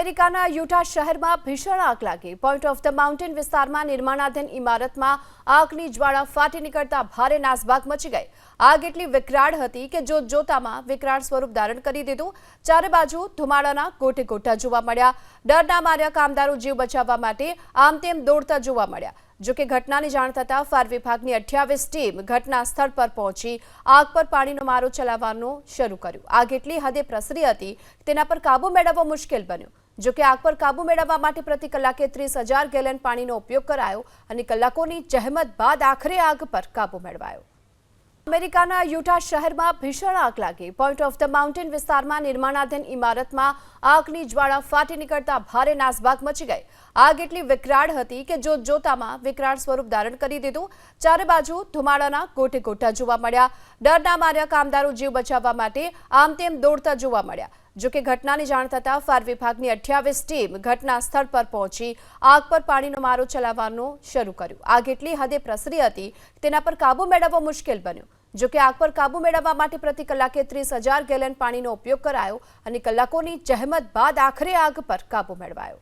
અમેરિકાના યુટા શહેરમાં ભીષણ આગ લાગી. પોઈન્ટ ઓફ ધ માઉન્ટેન વિસ્તારમાં નિર્માણાધીન ઇમારતમાં આગની જ્વાળા ફાટી નીકળતા ભારે નાસભાગ મચી ગઈ. આગ એટલી વિકરાળ હતી કે જોત જોતામાં વિકરાળ સ્વરૂપ ધારણ કરી દીધું. ચારે બાજુ ધુમાડાના ગોટે ગોટા જોવા મળ્યા. ડરના માર્યા કામદારો જીવ બચાવવા માટે આમ તેમ દોડતા જોવા મળ્યા. જોકે ઘટનાની જાણ થતાં ફાયર વિભાગની અઠ્યાવીસ ટીમ ઘટના સ્થળ પર પહોંચી આગ પર પાણીનો મારો ચલાવવાનું શરૂ કર્યું. આગ એટલી હદે પ્રસરી હતી તેના પર કાબુ મેળવવો મુશ્કેલ બન્યો. જોકે આગ પર કાબુ મેળવવા માટે પ્રતિ કલાકે ત્રીસ હજાર ગેલન પાણીનો ઉપયોગ કરાયો અને કલાકોની જહેમત બાદ આખરે આગ પર કાબુ મેળવાયો. અમેરિકાના યુટા શહેરમાં ભીષણ આગ લાગી. પોઈન્ટ ઓફ ધ માઉન્ટેન વિસ્તારમાં નિર્માણાધીન ઇમારતમાં આગની જ્વાળા ફાટી નીકળતા ભારે નાસભાગ મચી ગઈ. આગ એટલી વિકરાળ હતી કે જોત જોતામાં વિકરાળ સ્વરૂપ ધારણ કરી દીધું. ચારે બાજુ ધુમાડાના ગોટે ગોટા જોવા મળ્યા. ડરના માર્યા કામદારો જીવ બચાવવા માટે આમ તેમ દોડતા જોવા મળ્યા. જોકે ઘટનાની જાણ થતાં ફાયર વિભાગની અઠ્યાવીસ ટીમ ઘટના સ્થળ પર પહોંચી આગ પર પાણીનો મારો ચલાવવાનું શરૂ કર્યું. આગ એટલી હદે પ્રસરી હતી, તેના પર કાબુ મેળવવો મુશ્કેલ બન્યો. જોકે આગ પર કાબુ મેળવવા માટે પ્રતિ કલાકે ત્રીસ હજાર ગેલન પાણીનો ઉપયોગ કરાયો અને કલાકોની જહેમત બાદ આખરે આગ પર કાબુ મેળવાયો.